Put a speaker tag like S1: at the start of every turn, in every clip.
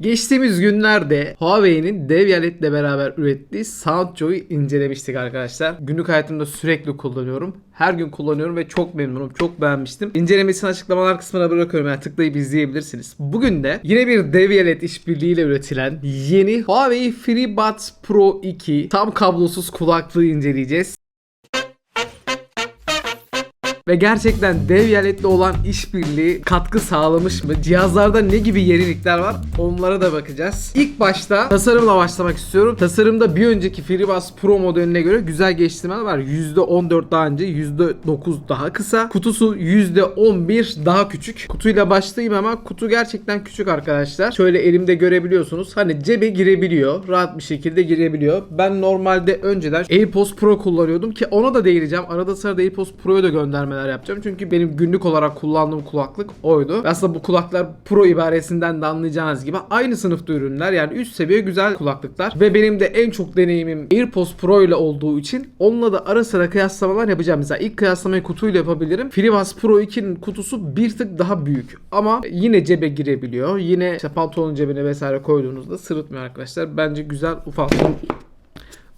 S1: Geçtiğimiz günlerde Huawei'nin Devialet'le beraber ürettiği Soundjoy'u incelemiştik arkadaşlar. Günlük hayatımda sürekli kullanıyorum. Her gün kullanıyorum ve çok memnunum. Çok beğenmiştim. İncelemesini açıklamalar kısmına bırakıyorum. Yani tıklayıp izleyebilirsiniz. Bugün de yine bir Devialet işbirliğiyle üretilen yeni Huawei FreeBuds Pro 2 tam kablosuz kulaklığı inceleyeceğiz. Ve gerçekten Devialet'le olan işbirliği katkı sağlamış mı? Cihazlarda ne gibi yenilikler var? Onlara da bakacağız. İlk başta tasarımla başlamak istiyorum. Tasarımda bir önceki FreeBuds Pro modeline göre güzel geliştirmeler var. %14 daha önce, %9 daha kısa. Kutusu %11 daha küçük. Kutuyla başlayayım ama kutu gerçekten küçük arkadaşlar. Şöyle elimde görebiliyorsunuz. Hani cebe girebiliyor. Rahat bir şekilde girebiliyor. Ben normalde önceden AirPods Pro kullanıyordum ki ona da değineceğim. Arada sırada AirPods Pro'ya da göndermeler yapacağım. Çünkü benim günlük olarak kullandığım kulaklık oydu. Aslında bu kulaklar Pro ibaresinden de anlayacağınız gibi aynı sınıfta ürünler. Yani üst seviye güzel kulaklıklar. Ve benim de en çok deneyimim AirPods Pro ile olduğu için onunla da ara sıra kıyaslamalar yapacağım. Mesela ilk kıyaslamayı kutuyla yapabilirim. FreeBuds Pro 2'nin kutusu bir tık daha büyük. Ama yine cebe girebiliyor. Yine işte pantolonun cebine vesaire koyduğunuzda sırıtmıyor arkadaşlar. Bence güzel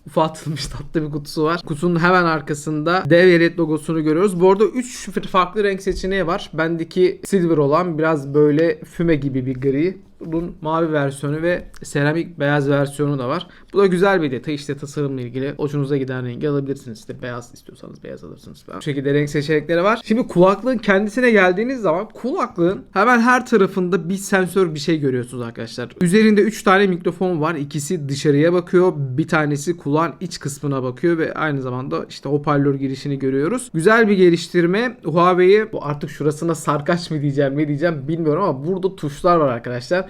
S1: ufaltım ufaltılmış tatlı bir kutusu var. Kutunun hemen arkasında Devialet logosunu görüyoruz. Bu arada 3 farklı renk seçeneği var. Bendeki silver olan biraz böyle füme gibi bir gri. Bunun mavi versiyonu ve seramik beyaz versiyonu da var. Bu da güzel bir detay. İşte tasarımla ilgili hoşunuza giden rengi alabilirsiniz. İşte beyaz istiyorsanız beyaz alırsınız falan. Bu şekilde renk seçenekleri var. Şimdi kulaklığın kendisine geldiğiniz zaman kulaklığın hemen her tarafında bir sensör bir şey görüyorsunuz arkadaşlar. Üzerinde 3 tane mikrofon var. İkisi dışarıya bakıyor. Bir tanesi kulağın iç kısmına bakıyor ve aynı zamanda işte hoparlör girişini görüyoruz. Güzel bir geliştirme. Huawei'yi bu artık şurasına sarkaç mı diyeceğim ne diyeceğim bilmiyorum ama burada tuşlar var arkadaşlar.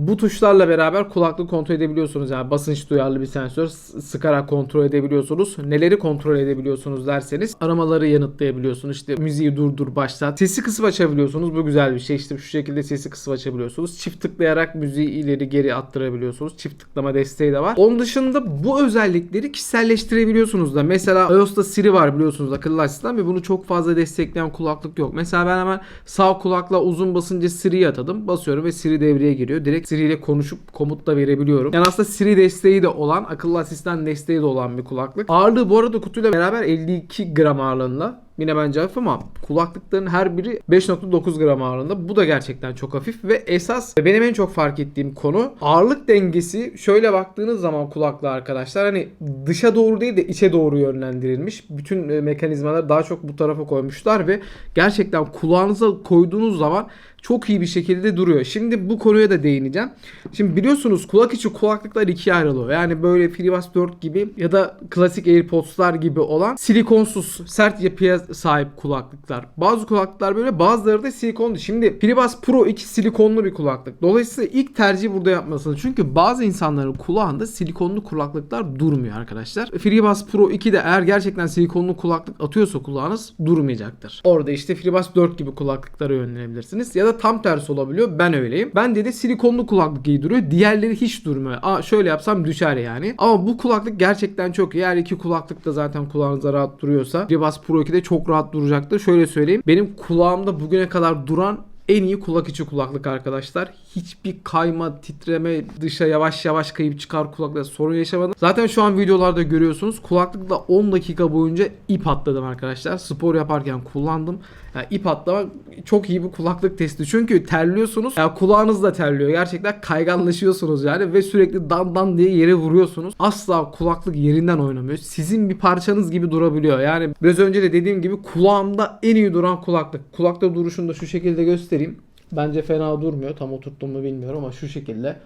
S1: Bu tuşlarla beraber kulaklığı kontrol edebiliyorsunuz. Yani basınç duyarlı bir sensör sıkarak kontrol edebiliyorsunuz. Neleri kontrol edebiliyorsunuz derseniz aramaları yanıtlayabiliyorsunuz. İşte müziği durdur başlat. Sesi kısıp açabiliyorsunuz. Bu güzel bir şey. İşte şu şekilde sesi kısıp açabiliyorsunuz. Çift tıklayarak müziği ileri geri attırabiliyorsunuz. Çift tıklama desteği de var. Onun dışında bu özellikleri kişiselleştirebiliyorsunuz da. Mesela iOS'ta Siri var biliyorsunuz akıllı asistan ve bunu çok fazla destekleyen kulaklık yok. Mesela ben hemen sağ kulakla uzun basınca Siri'yi atadım. Basıyorum ve Siri devreye giriyor. Direkt Siri ile konuşup komut da verebiliyorum. Yani aslında Siri desteği de olan, akıllı asistan desteği de olan bir kulaklık. Ağırlığı bu arada kutuyla beraber 52 gram ağırlığında. Yine bence hafif ama kulaklıkların her biri 5.9 gram ağırlığında. Bu da gerçekten çok hafif ve esas benim en çok fark ettiğim konu ağırlık dengesi şöyle baktığınız zaman kulaklığa arkadaşlar hani dışa doğru değil de içe doğru yönlendirilmiş. Bütün e, mekanizmaları daha çok bu tarafa koymuşlar ve gerçekten kulağınıza koyduğunuz zaman çok iyi bir şekilde duruyor. Şimdi bu konuya da değineceğim. Şimdi biliyorsunuz kulak içi kulaklıklar ikiye ayrılıyor. Yani böyle FreeBuds 4 gibi ya da klasik AirPods'lar gibi olan silikonsuz sert yapıya sahip kulaklıklar. Bazı kulaklıklar böyle bazıları da silikonlu. Şimdi FreeBuds Pro 2 silikonlu bir kulaklık. Dolayısıyla ilk tercih burada yapmasınız. Çünkü bazı insanların kulağında silikonlu kulaklıklar durmuyor arkadaşlar. FreeBuds Pro 2 de eğer gerçekten silikonlu kulaklık atıyorsa kulağınız durmayacaktır. Orada işte FreeBuds 4 gibi kulaklıklara yönlenebilirsiniz. Ya da tam tersi olabiliyor. Ben öyleyim. Ben de silikonlu kulaklık giydiriyor. Diğerleri hiç durmuyor. Aa şöyle yapsam düşer yani. Ama bu kulaklık gerçekten çok iyi. Eğer iki kulaklık da zaten kulağınıza rahat duruyorsa FreeBuds Pro 2'de çok rahat duracaktır. Şöyle söyleyeyim. Benim kulağımda bugüne kadar duran en iyi kulak içi kulaklık arkadaşlar. Hiçbir kayma, titreme, dışa yavaş yavaş kayıp çıkar kulaklıkta sorun yaşamadım. Zaten şu an videolarda görüyorsunuz. Kulaklıkla 10 dakika boyunca ip atladım arkadaşlar. Spor yaparken kullandım. Yani ip atlama çok iyi bir kulaklık testi. Çünkü terliyorsunuz. Ya kulağınız da terliyor. Gerçekten kayganlaşıyorsunuz yani ve sürekli dan dan diye yere vuruyorsunuz. Asla kulaklık yerinden oynamıyor. Sizin bir parçanız gibi durabiliyor. Yani biraz önce de dediğim gibi kulağımda en iyi duran kulaklık. Kulakta duruşunu da şu şekilde göstereyim. Bence fena durmuyor. Tam oturttum mu bilmiyorum ama şu şekilde.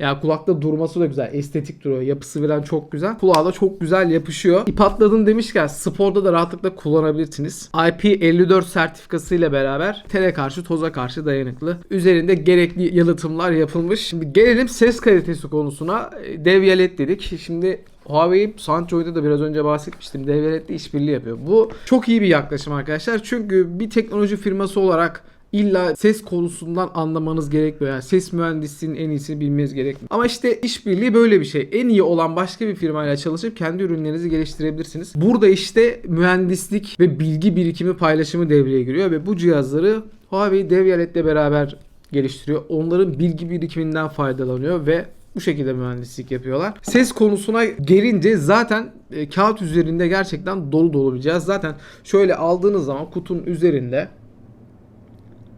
S1: Ya kulakta durması da güzel. Estetik duruyor. Yapısı falan çok güzel. Kulağa da çok güzel yapışıyor. İp atladın demişken sporda da rahatlıkla kullanabilirsiniz. IP54 sertifikası ile beraber tele karşı toza karşı dayanıklı. Üzerinde gerekli yalıtımlar yapılmış. Şimdi gelelim ses kalitesi konusuna. Devialet dedik. Şimdi Huawei Soundjoy'da da biraz önce bahsetmiştim. Devialet'le işbirliği yapıyor. Bu çok iyi bir yaklaşım arkadaşlar. Çünkü bir teknoloji firması olarak İlla ses konusundan anlamanız gerekmiyor. Yani ses mühendisliğinin en iyisini bilmeniz gerekmiyor. Ama işte işbirliği böyle bir şey. En iyi olan başka bir firmayla çalışıp kendi ürünlerinizi geliştirebilirsiniz. Burada işte mühendislik ve bilgi birikimi paylaşımı devreye giriyor ve bu cihazları Huawei Devialet'le beraber geliştiriyor. Onların bilgi birikiminden faydalanıyor ve bu şekilde mühendislik yapıyorlar. Ses konusuna gelince zaten e, kağıt üzerinde gerçekten dolu dolu bir cihaz. Zaten şöyle aldığınız zaman kutunun üzerinde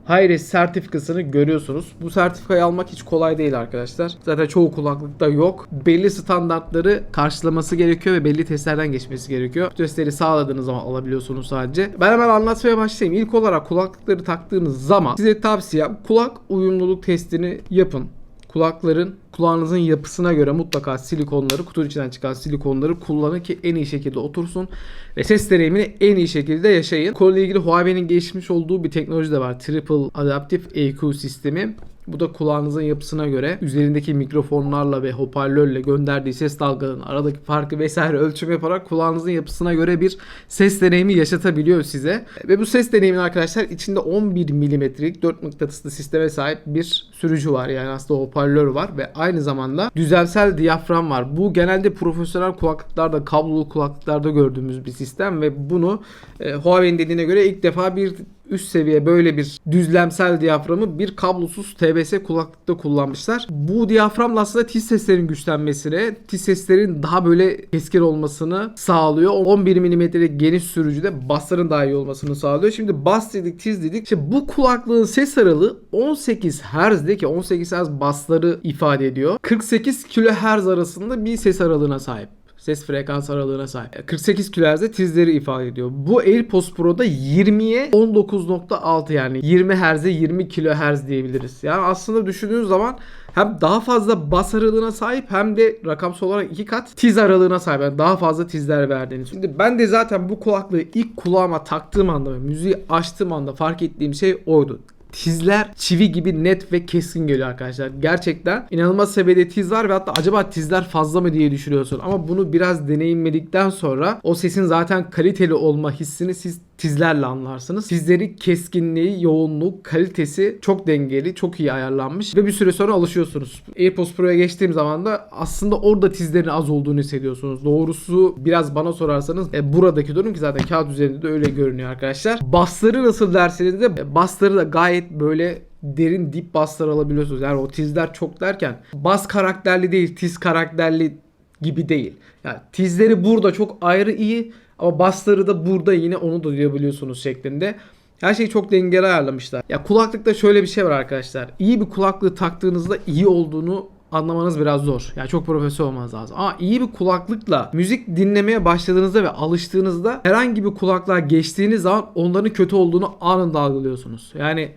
S1: Hayres sertifikasını görüyorsunuz. Bu sertifikayı almak hiç kolay değil arkadaşlar. Zaten çoğu kulaklıkta yok. Belli standartları karşılaması gerekiyor ve belli testlerden geçmesi gerekiyor. Bu testleri sağladığınız zaman alabiliyorsunuz sadece. Ben hemen anlatmaya başlayayım. İlk olarak kulaklıkları taktığınız zaman size tavsiyem kulak uyumluluk testini yapın. Kulakların kulağınızın yapısına göre mutlaka silikonları, kutunun içinden çıkan silikonları kullanın ki en iyi şekilde otursun ve ses deneyimini en iyi şekilde yaşayın. Konuyla ilgili Huawei'nin gelişmiş olduğu bir teknoloji de var. Triple Adaptive EQ sistemi. Bu da kulağınızın yapısına göre üzerindeki mikrofonlarla ve hoparlörle gönderdiği ses dalgalarının aradaki farkı vesaire ölçüm yaparak kulağınızın yapısına göre bir ses deneyimi yaşatabiliyor size. Ve bu ses deneyiminin arkadaşlar içinde 11 milimetrelik 4 mıknatıslı sisteme sahip bir sürücü var. Yani aslında hoparlör var ve aynı zamanda düzlemsel diyafram var. Bu genelde profesyonel kulaklıklarda, kablolu kulaklıklarda gördüğümüz bir sistem ve bunu e, Huawei'nin dediğine göre ilk defa bir üst seviye böyle bir düzlemsel diyaframı bir kablosuz TBS kulaklıkta kullanmışlar. Bu diyaframla aslında tiz seslerin güçlenmesine, tiz seslerin daha böyle keskin olmasını sağlıyor. 11 mm'lik geniş sürücüde bassların daha iyi olmasını sağlıyor. Şimdi bas dedik, tiz dedik. İşte bu kulaklığın ses aralığı 18 Hz'de ki 18 Hz basları ifade ediyor. 48 kHz arasında bir ses aralığına sahip ses frekans aralığına sahip. 48 kHz'de tizleri ifade ediyor. Bu AirPods Pro'da 20'ye 19.6 yani 20 Hz'e 20 kHz diyebiliriz. Yani aslında düşündüğünüz zaman hem daha fazla bas aralığına sahip hem de rakamsal olarak iki kat tiz aralığına sahip. Yani daha fazla tizler verdiğiniz. Şimdi ben de zaten bu kulaklığı ilk kulağıma taktığım anda müziği açtığım anda fark ettiğim şey oydu tizler çivi gibi net ve keskin geliyor arkadaşlar. Gerçekten inanılmaz seviyede tiz var ve hatta acaba tizler fazla mı diye düşünüyorsun. Ama bunu biraz deneyimledikten sonra o sesin zaten kaliteli olma hissini siz tizlerle anlarsınız. Tizleri keskinliği, yoğunluk, kalitesi çok dengeli, çok iyi ayarlanmış ve bir süre sonra alışıyorsunuz. AirPods Pro'ya geçtiğim zaman da aslında orada tizlerin az olduğunu hissediyorsunuz. Doğrusu biraz bana sorarsanız e, buradaki durum ki zaten kağıt üzerinde de öyle görünüyor arkadaşlar. Bassları nasıl derseniz de e, bassları da gayet böyle derin dip basslar alabiliyorsunuz. Yani o tizler çok derken bas karakterli değil, tiz karakterli gibi değil. Yani tizleri burada çok ayrı iyi ama bassları da burada yine onu da duyabiliyorsunuz şeklinde. Her şeyi çok dengeli ayarlamışlar. Ya kulaklıkta şöyle bir şey var arkadaşlar. İyi bir kulaklığı taktığınızda iyi olduğunu anlamanız biraz zor. Yani çok profesyonel olmanız lazım. Ama iyi bir kulaklıkla müzik dinlemeye başladığınızda ve alıştığınızda herhangi bir kulaklığa geçtiğiniz zaman onların kötü olduğunu anında algılıyorsunuz. Yani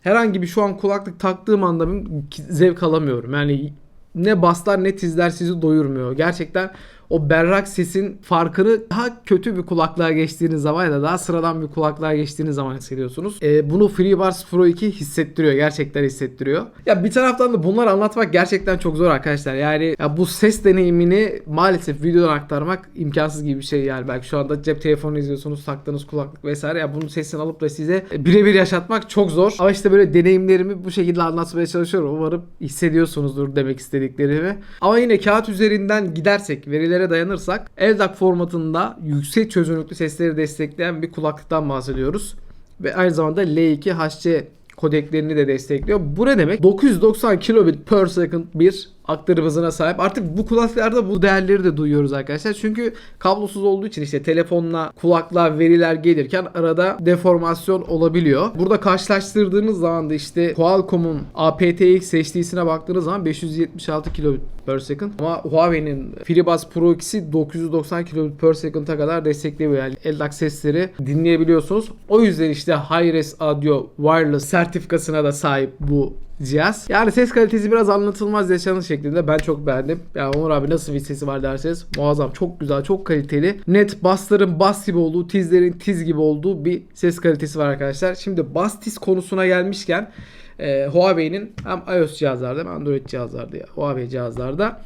S1: herhangi bir şu an kulaklık taktığım anda zevk alamıyorum. Yani ne baslar ne tizler sizi doyurmuyor. Gerçekten o berrak sesin farkını daha kötü bir kulaklığa geçtiğiniz zaman ya da daha sıradan bir kulaklığa geçtiğiniz zaman hissediyorsunuz. E, bunu FreeBuds Pro 2 hissettiriyor. Gerçekten hissettiriyor. Ya bir taraftan da bunları anlatmak gerçekten çok zor arkadaşlar. Yani ya bu ses deneyimini maalesef videodan aktarmak imkansız gibi bir şey yani. Belki şu anda cep telefonu izliyorsunuz, taktığınız kulaklık vesaire. Ya bunun sesini alıp da size birebir yaşatmak çok zor. Ama işte böyle deneyimlerimi bu şekilde anlatmaya çalışıyorum. Umarım hissediyorsunuzdur demek istediklerimi. Ama yine kağıt üzerinden gidersek, veriler verilere dayanırsak LDAC formatında yüksek çözünürlüklü sesleri destekleyen bir kulaklıktan bahsediyoruz. Ve aynı zamanda L2 HC kodeklerini de destekliyor. Bu ne demek? 990 kilobit per second bir aktarım hızına sahip. Artık bu kulaklıklarda bu değerleri de duyuyoruz arkadaşlar. Çünkü kablosuz olduğu için işte telefonla kulaklığa veriler gelirken arada deformasyon olabiliyor. Burada karşılaştırdığınız zaman da işte Qualcomm'un aptX seçtiğisine baktığınız zaman 576 kilobit per second ama Huawei'nin FreeBuds Pro 2'si 990 kilobit per second'a kadar destekliyor. Yani LDAC sesleri dinleyebiliyorsunuz. O yüzden işte Hi-Res Audio Wireless sertifikasına da sahip bu cihaz. Yani ses kalitesi biraz anlatılmaz yaşanır şeklinde. Ben çok beğendim. Yani Onur abi nasıl bir sesi var derseniz muazzam. Çok güzel, çok kaliteli. Net bassların bas gibi olduğu, tizlerin tiz gibi olduğu bir ses kalitesi var arkadaşlar. Şimdi bas tiz konusuna gelmişken e, Huawei'nin hem iOS cihazlarda hem Android cihazlarda ya Huawei cihazlarda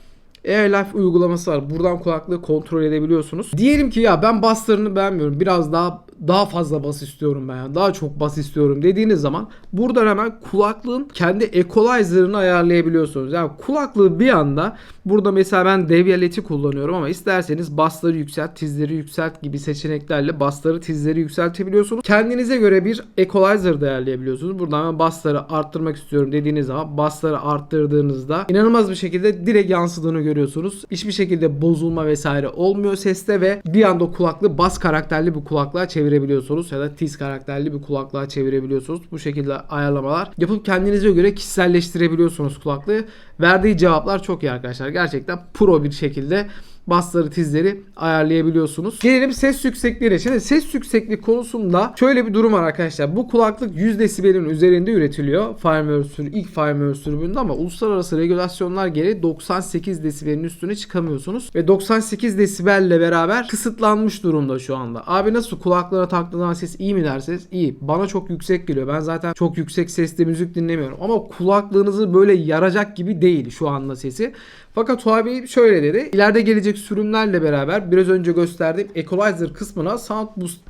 S1: AirLife uygulaması var. Buradan kulaklığı kontrol edebiliyorsunuz. Diyelim ki ya ben basslarını beğenmiyorum. Biraz daha daha fazla bas istiyorum ben. Yani daha çok bas istiyorum dediğiniz zaman buradan hemen kulaklığın kendi equalizer'ını ayarlayabiliyorsunuz. Yani kulaklığı bir anda burada mesela ben devyaleti kullanıyorum ama isterseniz basları yükselt, tizleri yükselt gibi seçeneklerle basları, tizleri yükseltebiliyorsunuz. Kendinize göre bir equalizer da ayarlayabiliyorsunuz. Buradan ben basları arttırmak istiyorum dediğiniz zaman basları arttırdığınızda inanılmaz bir şekilde direkt yansıdığını görüyorsunuz. Hiçbir şekilde bozulma vesaire olmuyor seste ve bir anda kulaklığı bas karakterli bir kulaklığa çevirebiliyorsunuz ya da tiz karakterli bir kulaklığa çevirebiliyorsunuz. Bu şekilde ayarlamalar yapıp kendinize göre kişiselleştirebiliyorsunuz kulaklığı. Verdiği cevaplar çok iyi arkadaşlar. Gerçekten pro bir şekilde basları tizleri ayarlayabiliyorsunuz. Gelelim ses yüksekliğine. Şimdi ses yüksekliği konusunda şöyle bir durum var arkadaşlar. Bu kulaklık 100 desibelin üzerinde üretiliyor. Firmware sürü, ilk firmware sürümünde ama uluslararası regülasyonlar gereği 98 desibelin üstüne çıkamıyorsunuz. Ve 98 desibelle beraber kısıtlanmış durumda şu anda. Abi nasıl kulaklara taktığın ses iyi mi derseniz iyi. Bana çok yüksek geliyor. Ben zaten çok yüksek sesli müzik dinlemiyorum. Ama kulaklığınızı böyle yaracak gibi değil şu anda sesi. Fakat Huawei şöyle dedi. İleride gelecek sürümlerle beraber biraz önce gösterdiğim Equalizer kısmına Sound Boost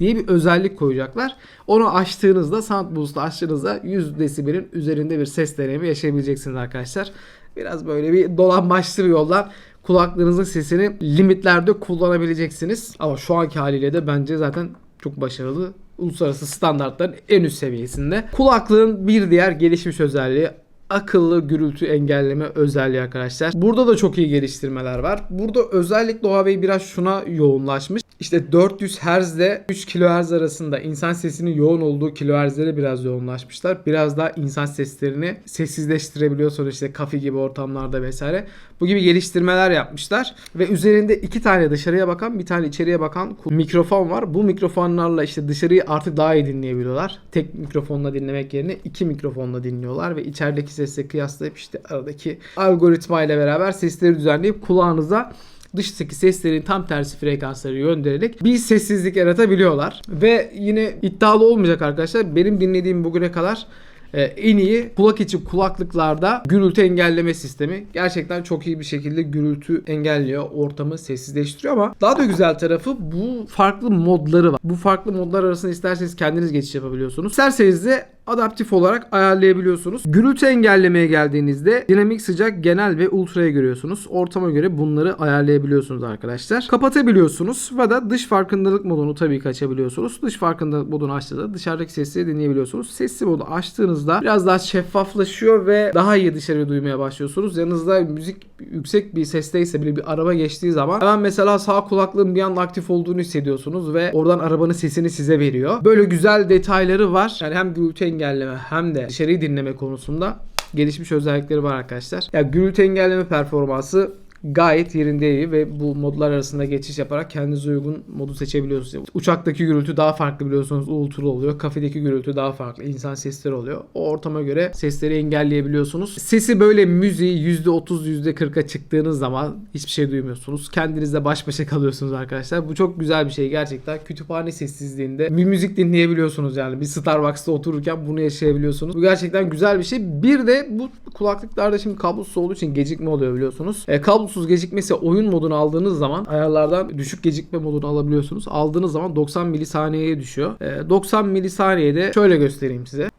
S1: diye bir özellik koyacaklar. Onu açtığınızda Sound Boost'u açtığınızda 100 desibelin üzerinde bir ses deneyimi yaşayabileceksiniz arkadaşlar. Biraz böyle bir dolambaçlı bir yoldan kulaklığınızın sesini limitlerde kullanabileceksiniz. Ama şu anki haliyle de bence zaten çok başarılı. Uluslararası standartların en üst seviyesinde. Kulaklığın bir diğer gelişmiş özelliği akıllı gürültü engelleme özelliği arkadaşlar. Burada da çok iyi geliştirmeler var. Burada özellikle Huawei biraz şuna yoğunlaşmış. İşte 400 Hz ile 3 kHz arasında insan sesinin yoğun olduğu kilohertzlere biraz yoğunlaşmışlar. Biraz daha insan seslerini sessizleştirebiliyorsunuz işte kafe gibi ortamlarda vesaire. Bu gibi geliştirmeler yapmışlar. Ve üzerinde iki tane dışarıya bakan bir tane içeriye bakan mikrofon var. Bu mikrofonlarla işte dışarıyı artık daha iyi dinleyebiliyorlar. Tek mikrofonla dinlemek yerine iki mikrofonla dinliyorlar ve içerideki sesle kıyaslayıp işte aradaki algoritma ile beraber sesleri düzenleyip kulağınıza dıştaki seslerin tam tersi frekansları göndererek bir sessizlik yaratabiliyorlar. Ve yine iddialı olmayacak arkadaşlar. Benim dinlediğim bugüne kadar e, en iyi kulak içi kulaklıklarda gürültü engelleme sistemi. Gerçekten çok iyi bir şekilde gürültü engelliyor. Ortamı sessizleştiriyor ama daha da güzel tarafı bu farklı modları var. Bu farklı modlar arasında isterseniz kendiniz geçiş yapabiliyorsunuz. İsterseniz de adaptif olarak ayarlayabiliyorsunuz. Gürültü engellemeye geldiğinizde dinamik sıcak genel ve ultraya görüyorsunuz. Ortama göre bunları ayarlayabiliyorsunuz arkadaşlar. Kapatabiliyorsunuz ve da dış farkındalık modunu tabii ki açabiliyorsunuz. Dış farkındalık modunu açtığında dışarıdaki sesleri dinleyebiliyorsunuz. Sesli modu açtığınızda biraz daha şeffaflaşıyor ve daha iyi dışarıyı duymaya başlıyorsunuz. Yanınızda müzik yüksek bir sesteyse bile bir araba geçtiği zaman hemen mesela sağ kulaklığın bir anda aktif olduğunu hissediyorsunuz ve oradan arabanın sesini size veriyor. Böyle güzel detayları var. Yani hem gürültü engelleme hem de dışarıyı dinleme konusunda gelişmiş özellikleri var arkadaşlar. Ya gürültü engelleme performansı gayet yerinde ve bu modlar arasında geçiş yaparak kendinize uygun modu seçebiliyorsunuz. Uçaktaki gürültü daha farklı biliyorsunuz ultra oluyor. Kafedeki gürültü daha farklı. insan sesleri oluyor. O ortama göre sesleri engelleyebiliyorsunuz. Sesi böyle müziği %30 %40'a çıktığınız zaman hiçbir şey duymuyorsunuz. Kendinizle baş başa kalıyorsunuz arkadaşlar. Bu çok güzel bir şey gerçekten. Kütüphane sessizliğinde bir müzik dinleyebiliyorsunuz yani. Bir Starbucks'ta otururken bunu yaşayabiliyorsunuz. Bu gerçekten güzel bir şey. Bir de bu kulaklıklarda şimdi kablosuz olduğu için gecikme oluyor biliyorsunuz. E, kablo kablosuz gecikmesi oyun modunu aldığınız zaman ayarlardan düşük gecikme modunu alabiliyorsunuz. Aldığınız zaman 90 milisaniyeye düşüyor. 90 milisaniyede şöyle göstereyim size.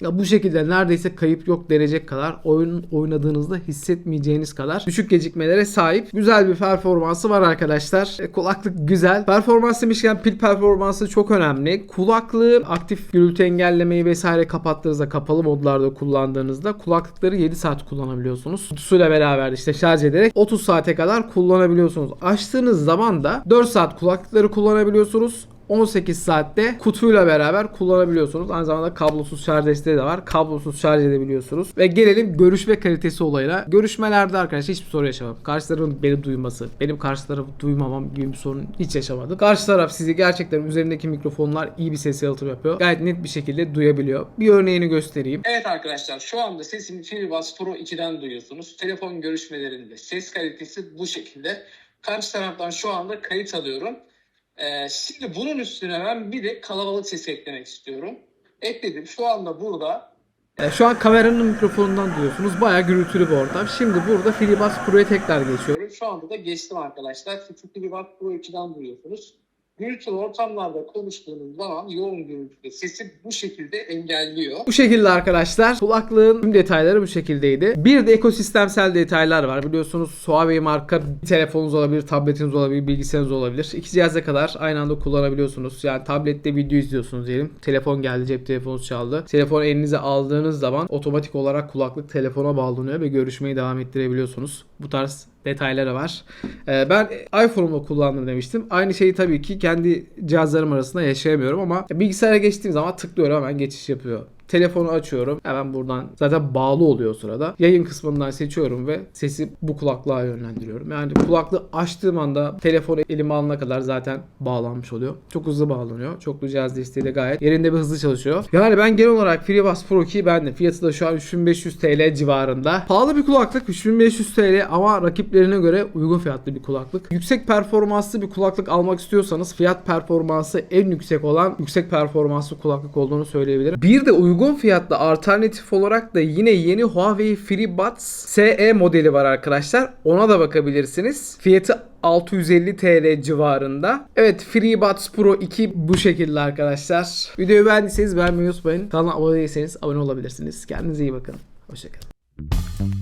S1: Ya bu şekilde neredeyse kayıp yok denecek kadar oyun oynadığınızda hissetmeyeceğiniz kadar düşük gecikmelere sahip güzel bir performansı var arkadaşlar. E, kulaklık güzel. Performans demişken pil performansı çok önemli. Kulaklığı aktif gürültü engellemeyi vesaire kapattığınızda kapalı modlarda kullandığınızda kulaklıkları 7 saat kullanabiliyorsunuz. Kutusuyla beraber işte şarj ederek 30 saate kadar kullanabiliyorsunuz. Açtığınız zaman da 4 saat kulaklıkları kullanabiliyorsunuz. 18 saatte kutuyla beraber kullanabiliyorsunuz. Aynı zamanda kablosuz şarj desteği de var. Kablosuz şarj edebiliyorsunuz. Ve gelelim görüşme kalitesi olayına. Görüşmelerde arkadaşlar hiçbir sorun yaşamadım. Karşı tarafın beni duyması, benim karşı tarafı duymamam gibi bir sorun hiç yaşamadım. Karşı taraf sizi gerçekten üzerindeki mikrofonlar iyi bir ses yalıtım yapıyor. Gayet net bir şekilde duyabiliyor. Bir örneğini göstereyim.
S2: Evet arkadaşlar şu anda sesimi Filbas Pro 2'den duyuyorsunuz. Telefon görüşmelerinde ses kalitesi bu şekilde. Karşı taraftan şu anda kayıt alıyorum. Ee, şimdi bunun üstüne ben bir de kalabalık sesi eklemek istiyorum. Ekledim. Şu anda burada
S1: E, şu an kameranın mikrofonundan duyuyorsunuz. Bayağı gürültülü bir ortam. Şimdi burada Filibas Pro'ya tekrar geçiyorum.
S2: Şu anda da geçtim arkadaşlar. Bak Pro 2'den duyuyorsunuz. Gürültülü ortamlarda konuştuğunuz zaman yoğun gürültüde sesi bu şekilde engelliyor.
S1: Bu şekilde arkadaşlar kulaklığın tüm detayları bu şekildeydi. Bir de ekosistemsel detaylar var. Biliyorsunuz Huawei marka bir telefonunuz olabilir, tabletiniz olabilir, bilgisayarınız olabilir. İki cihaza kadar aynı anda kullanabiliyorsunuz. Yani tablette video izliyorsunuz diyelim. Telefon geldi, cep telefonunuz çaldı. Telefonu elinize aldığınız zaman otomatik olarak kulaklık telefona bağlanıyor ve görüşmeyi devam ettirebiliyorsunuz. Bu tarz detayları var. Ee, ben iPhone'umla kullandım demiştim. Aynı şeyi tabii ki kendi cihazlarım arasında yaşayamıyorum ama bilgisayara geçtiğim zaman tıklıyorum hemen geçiş yapıyor. Telefonu açıyorum. Hemen buradan zaten bağlı oluyor sırada. Yayın kısmından seçiyorum ve sesi bu kulaklığa yönlendiriyorum. Yani kulaklığı açtığım anda telefonu elime alana kadar zaten bağlanmış oluyor. Çok hızlı bağlanıyor. Çoklu cihaz desteği de gayet yerinde ve hızlı çalışıyor. Yani ben genel olarak FreeBuds Pro 2'yi beğendim. Fiyatı da şu an 3500 TL civarında. Pahalı bir kulaklık 3500 TL ama rakiplerine göre uygun fiyatlı bir kulaklık. Yüksek performanslı bir kulaklık almak istiyorsanız fiyat performansı en yüksek olan yüksek performanslı kulaklık olduğunu söyleyebilirim. Bir de uygun fiyatlı alternatif olarak da yine yeni Huawei FreeBuds SE modeli var arkadaşlar. Ona da bakabilirsiniz. Fiyatı 650 TL civarında. Evet FreeBuds Pro 2 bu şekilde arkadaşlar. Videoyu beğendiyseniz beğenmeyi unutmayın. Kanala abone değilseniz abone olabilirsiniz. Kendinize iyi bakın. Hoşçakalın.